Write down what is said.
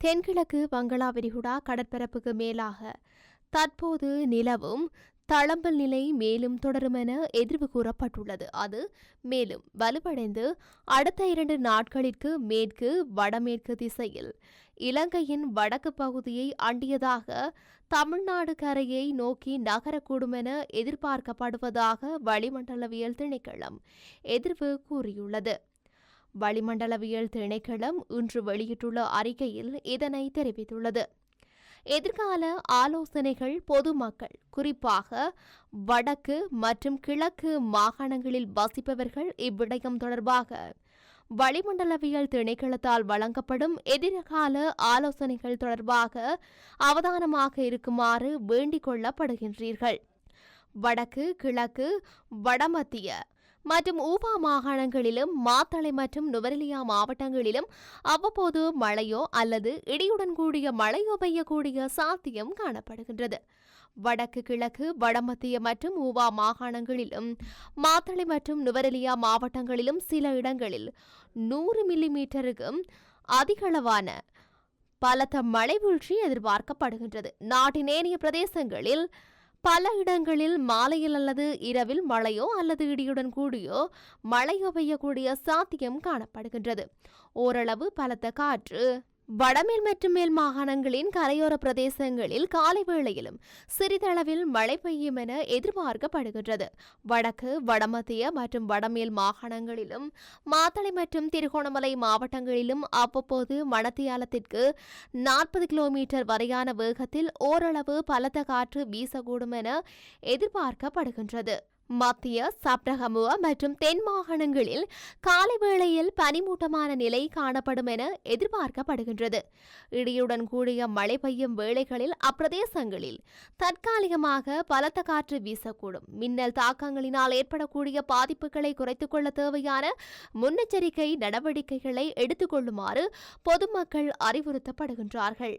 தென்கிழக்கு வங்களா விரிகுடா கடற்பரப்புக்கு மேலாக. தற்போது நிலவும் தளம்பல் நிலை மேலும் தொடரும் என எதிர்வு கூறப்பட்டுள்ளது. அது மேலும் வலுவடைந்து அடுத்த இரண்டு நாட்களிற்கு மேற்கு வடமேற்கு திசையில் இலங்கையின் வடக்கு பகுதியை அண்டியதாக தமிழ்நாடு கரையை நோக்கி நகரக்கூடும் என எதிர்பார்க்கப்படுவதாக வளிமண்டலவியல் திணைக்களம் எதிர்வு கூறியுள்ளது. வளிமண்டலவியல் திணைக்களம் இன்று வெளியிட்டுள்ள அறிக்கையில் இதனை தெரிவித்துள்ளது. எதிர்கால ஆலோசனைகள் பொதுமக்கள் குறிப்பாக வடக்கு மற்றும் கிழக்கு மாகாணங்களில் வசிப்பவர்கள் இவ்விடயம் தொடர்பாக வளிமண்டலவியல் திணைக்களத்தால் வழங்கப்படும் எதிர்கால ஆலோசனைகள் தொடர்பாக அவதானமாக இருக்குமாறு வேண்டிக் கொள்ளப்படுகின்றீர்கள். வடக்கு கிழக்கு வடமத்திய மற்றும் ஊபா மாகாணங்களிலும் மாத்தளை மற்றும் நுவரெலியா மாவட்டங்களிலும் அவ்வப்போது மழையோ அல்லது இடியுடன் கூடிய மழையோ பெய்யக்கூடிய சாத்தியம் காணப்படுகின்றது. வடக்கு கிழக்கு வடமத்திய மற்றும் ஊவா மாகாணங்களிலும் மாத்தளை மற்றும் நுவரெலியா மாவட்டங்களிலும் சில இடங்களில் நூறு மில்லி மீட்டருக்கும் அதிகளவான பலத்த மழை வீழ்ச்சி எதிர்பார்க்கப்படுகின்றது. நாட்டின் ஏனைய பிரதேசங்களில் பல இடங்களில் மாலையில் அல்லது இரவில் மழையோ அல்லது இடியுடன் கூடியோ மழையோ பெய்யக்கூடிய சாத்தியம் காணப்படுகின்றது. ஓரளவு பலத்த காற்று வடமேல் மற்றும் மேல் மாகாணங்களின் கரையோர பிரதேசங்களில் காலை வேளையிலும் சிறிதளவில் மழை பெய்யும் என எதிர்பார்க்கப்படுகின்றது. வடக்கு வடமத்திய மற்றும் வடமேல் மாகாணங்களிலும் மாத்தளை மற்றும் திருகோணமலை மாவட்டங்களிலும் அவ்வப்போது மணத்தியாலத்திற்கு நாற்பது கிலோமீட்டர் வரையான வேகத்தில் ஓரளவு பலத்த காற்று வீசக்கூடும் என எதிர்பார்க்கப்படுகின்றது. மத்திய சப்ரகமுவ மற்றும் தென் மாகாணங்களில் காலை வேளையில் பனிமூட்டமான நிலை காணப்படும் என எதிர்பார்க்கப்படுகின்றது. இடியுடன் கூடிய மழை பெய்யும் வேளைகளில் அப்பிரதேசங்களில் தற்காலிகமாக பலத்த காற்று வீசக்கூடும். மின்னல் தாக்கங்களினால் ஏற்படக்கூடிய பாதிப்புகளை குறைத்துக் கொள்ள தேவையான முன்னெச்சரிக்கை நடவடிக்கைகளை எடுத்துக்கொள்ளுமாறு பொதுமக்கள் அறிவுறுத்தப்படுகின்றார்கள்.